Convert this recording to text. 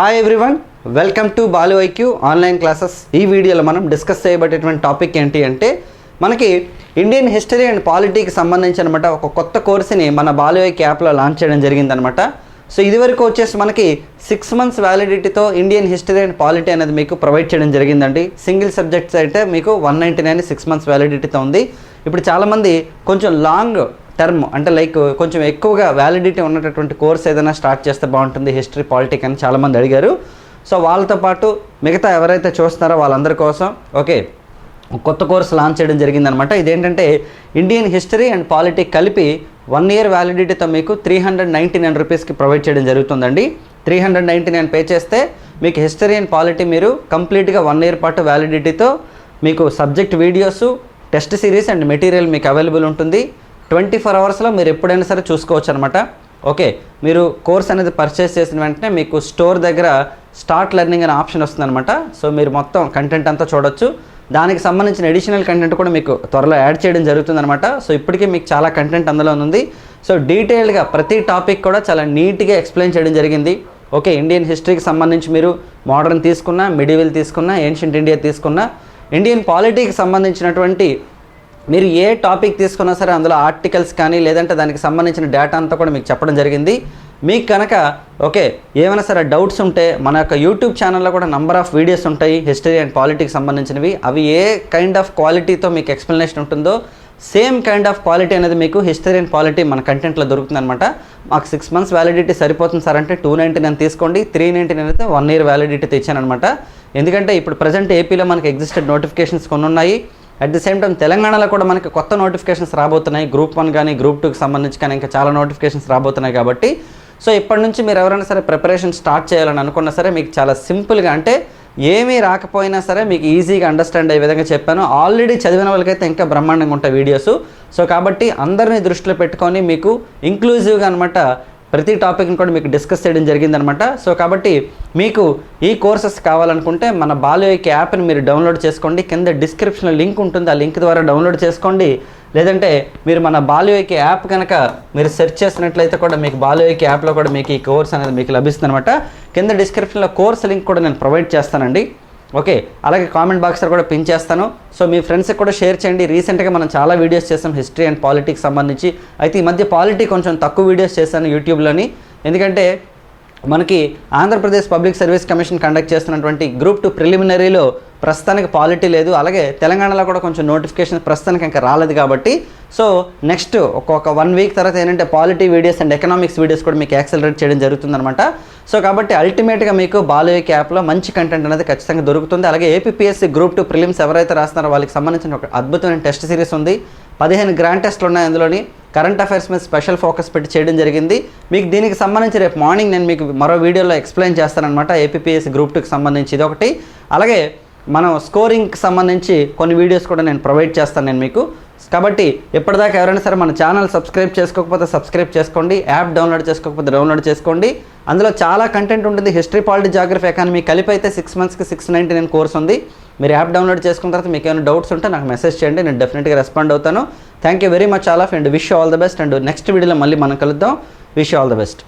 Hi everyone welcome to Balu IQ online classes ఈ వీడియోలో మనం డిస్కస్ చేయబడేటువంటి టాపిక్ ఏంటి అంటే మనకి ఇండియన్ హిస్టరీ అండ్ పాలిటీకి సంబంధించి అనమాట ఒక కొత్త కోర్సుని మన బాలు ఐక్యూ యాప్లో లాంచ్ చేయడం జరిగిందనమాట సో ఇదివరకు వచ్చేసి మనకి సిక్స్ మంత్స్ వ్యాలిడిటీతో ఇండియన్ హిస్టరీ అండ్ పాలిటీ అనేది మీకు ప్రొవైడ్ చేయడం జరిగిందండి. సింగిల్ సబ్జెక్ట్స్ అయితే మీకు one ninety nine six months వ్యాలిడిటీతో ఉంది. ఇప్పుడు చాలామంది కొంచెం లాంగ్ టర్మ్ అంటే లైక్ కొంచెం ఎక్కువగా వ్యాలిడిటీ ఉన్నటువంటి కోర్స్ ఏదైనా స్టార్ట్ చేస్తే బాగుంటుంది హిస్టరీ పాలిటిక్ అని చాలామంది అడిగారు. సో వాళ్ళతో పాటు మిగతా ఎవరైతే చూస్తున్నారో వాళ్ళందరి కోసం ఓకే కొత్త కోర్స్ లాంచ్ చేయడం జరిగిందనమాట. ఇదేంటంటే ఇండియన్ హిస్టరీ అండ్ పాలిటిక్ కలిపి వన్ ఇయర్ వ్యాలిడిటీతో మీకు త్రీ హండ్రెడ్ నైంటీ నైన్ రూపీస్కి ప్రొవైడ్ చేయడం జరుగుతుందండి. Three hundred ninety nine pay చేస్తే మీకు హిస్టరీ అండ్ పాలిటీ మీరు కంప్లీట్గా వన్ ఇయర్ పాటు వ్యాలిడిటీతో మీకు subject videos test series and material మీకు అవైలబుల్ ఉంటుంది. ట్వంటీ ఫోర్ అవర్స్లో మీరు ఎప్పుడైనా సరే చూసుకోవచ్చు అనమాట ఓకే మీరు కోర్స్ అనేది పర్చేస్ చేసిన వెంటనే మీకు స్టోర్ దగ్గర స్టార్ట్ లెర్నింగ్ అనే ఆప్షన్ వస్తుందన్నమాట. సో మీరు మొత్తం కంటెంట్ అంతా చూడొచ్చు. దానికి సంబంధించిన అడిషనల్ కంటెంట్ కూడా మీకు త్వరలో యాడ్ చేయడం జరుగుతుందన్నమాట. సో ఇప్పటికే మీకు చాలా కంటెంట్ అందులో ఉంది. సో డీటెయిల్డ్గా ప్రతి టాపిక్ కూడా చాలా నీట్గా ఎక్స్ప్లెయిన్ చేయడం జరిగింది. ఓకే ఇండియన్ హిస్టరీకి సంబంధించి మీరు మోడర్న్ తీసుకున్నా మిడివిల్ తీసుకున్నా ఏన్షియంట్ ఇండియా తీసుకున్నా ఇండియన్ పాలిటీకి సంబంధించినటువంటి మీరు ఏ టాపిక్ తీసుకున్నా సరే అందులో ఆర్టికల్స్ కానీ లేదంటే దానికి సంబంధించిన డేటా అంతా కూడా మీకు చెప్పడం జరిగింది. మీకు కనుక ఓకే ఏమైనా సరే డౌట్స్ ఉంటే మన యొక్క యూట్యూబ్ ఛానల్లో కూడా నంబర్ ఆఫ్ వీడియోస్ ఉంటాయి హిస్టరీ అండ్ పాలిటిక్స్ సంబంధించినవి. అవి ఏ కైండ్ ఆఫ్ క్వాలిటీతో మీకు ఎక్స్ప్లెనేషన్ ఉంటుందో సేమ్ కైండ్ ఆఫ్ క్వాలిటీ అనేది మీకు హిస్టరీ అండ్ పాలిటీ మన కంటెంట్లో దొరుకుతుందన్నమాట. మాకు సిక్స్ మంత్స్ వ్యాలిడిటీ సరిపోతుంది సార్ అంటే టూ నైంటీ నైన్ తీసుకోండి త్రీ నైంటీ నైన్ అయితే వన్ ఇయర్ వ్యాలిడిటీ తెచ్చాను అనమాట ఎందుకంటే ఇప్పుడు ప్రజెంట్ ఏపీలో మనకి ఎగ్జిస్టెడ్ నోటిఫికేషన్స్ కొన్ని ఉన్నాయి అట్ ది సేమ్ టైం తెలంగాణలో కూడా మనకి కొత్త నోటిఫికేషన్స్ రాబోతున్నాయి. గ్రూప్ వన్ కానీ గ్రూప్ టూకి సంబంధించి కానీ ఇంకా చాలా నోటిఫికేషన్స్ రాబోతున్నాయి కాబట్టి సో ఇప్పటి నుంచి మీరు ఎవరైనా సరే ప్రిపరేషన్ స్టార్ట్ చేయాలని అనుకున్నా సరే మీకు చాలా సింపుల్గా అంటే ఏమీ రాకపోయినా సరే మీకు ఈజీగా అండర్స్టాండ్ అయ్యే విధంగా చెప్పాను. ఆల్రెడీ చదివిన వాళ్ళకైతే ఇంకా బ్రహ్మాండంగా ఉంటాయి వీడియోస్ సో కాబట్టి అందరినీ దృష్టిలో పెట్టుకొని మీకు ఇంక్లూజివ్గా అనమాట ప్రతి టాపిక్ని కూడా మీకు డిస్కస్ చేయడం జరిగిందనమాట. సో కాబట్టి మీకు ఈ కోర్సెస్ కావాలనుకుంటే మన బాలయోకి యాప్ని మీరు డౌన్లోడ్ చేసుకోండి. కింద డిస్క్రిప్షన్లో లింక్ ఉంటుంది. ఆ లింక్ ద్వారా డౌన్లోడ్ చేసుకోండి. లేదంటే మీరు మన బాలయోకి యాప్ కనుక మీరు సెర్చ్ చేసినట్లయితే కూడా మీకు బాలయోకి యాప్లో కూడా మీకు ఈ కోర్స్ అనేది మీకు లభిస్తుంది అనమాట కింద డిస్క్రిప్షన్లో కోర్స్ లింక్ కూడా నేను ప్రొవైడ్ చేస్తానండి. ఓకే అలాగే కామెంట్ బాక్స్లో కూడా పిన్ చేస్తాను. సో మీ ఫ్రెండ్స్కి కూడా షేర్ చేయండి. రీసెంట్గా మనం చాలా వీడియోస్ చేసాం హిస్టరీ అండ్ పాలిటిక్స్ సంబంధించి. అయితే ఈ మధ్య పాలిటీ కొంచెం తక్కువ వీడియోస్ చేశాను యూట్యూబ్లోని ఎందుకంటే మనకి Andhra Pradesh public service commission conduct చేస్తున్నటువంటి గ్రూప్ టూ ప్రిలిమినరీలో ప్రస్తుతానికి పాలిటీ లేదు. అలాగే తెలంగాణలో కూడా కొంచెం నోటిఫికేషన్ ప్రస్తుతానికి ఇంకా రాలేదు కాబట్టి. సో నెక్స్ట్ ఒక్కొక్క వన్ వీక్ తర్వాత ఏంటంటే polity videos and economics videos కూడా మీకు యాక్సలరేట్ చేయడం జరుగుతుందన్నమాట. సో కాబట్టి అల్టిమేట్గా మీకు బాలయ్య క్యాప్లో మంచి కంటెంట్ అనేది ఖచ్చితంగా దొరుకుతుంది. అలాగే ఏపీఎస్సీ గ్రూప్ టూ ప్రిలిమ్స్ ఎవరైతే రాస్తున్నారో వాళ్ళకి సంబంధించిన ఒక అద్భుతమైన టెస్ట్ సిరీస్ ఉంది. పదిహేను గ్రాండ్ టెస్ట్లు ఉన్నాయి అందులోని. కరెంట్ అఫైర్స్ మీద స్పెషల్ ఫోకస్ పెట్టి చేయడం జరిగింది. మీకు దీనికి సంబంధించి రేపు మార్నింగ్ నేను మీకు మరో వీడియోలో ఎక్స్ప్లెయిన్ చేస్తానమాట ఏపీఎస్సీ గ్రూప్ టూకి సంబంధించి ఇది ఒకటి అలాగే మనం స్కోరింగ్కి సంబంధించి కొన్ని వీడియోస్ కూడా నేను ప్రొవైడ్ చేస్తాను నేను మీకు. కాబట్టి ఎప్పటిదాకా ఎవరైనా సరే మన ఛానల్ సబ్స్క్రైబ్ చేసుకోకపోతే సబ్స్క్రైబ్ చేసుకోండి యాప్ డౌన్లోడ్ చేసుకోకపోతే డౌన్లోడ్ చేసుకోండి. అందులో చాలా కంటెంట్ ఉంటుంది హిస్టరీ పాలిటీ జాగ్రఫీ ఎకానమీ కలిపి అయితే సిక్స్ మంత్స్కి సిక్స్ నైంటీ నైన్ కోర్స్ ఉంది. మీరు యాప్ డౌన్లోడ్ చేసుకున్న తర్వాత మీకు ఏమైనా డౌట్స్ ఉంటే నాకు మెసేజ్ చేయండి నేను డెఫినెట్గా రెస్పాండ్ అవుతాను. Thank you very much all of and wish all the best and next వీడియోలో మళ్ళీ మనం కలుద్దాం. Wish all the best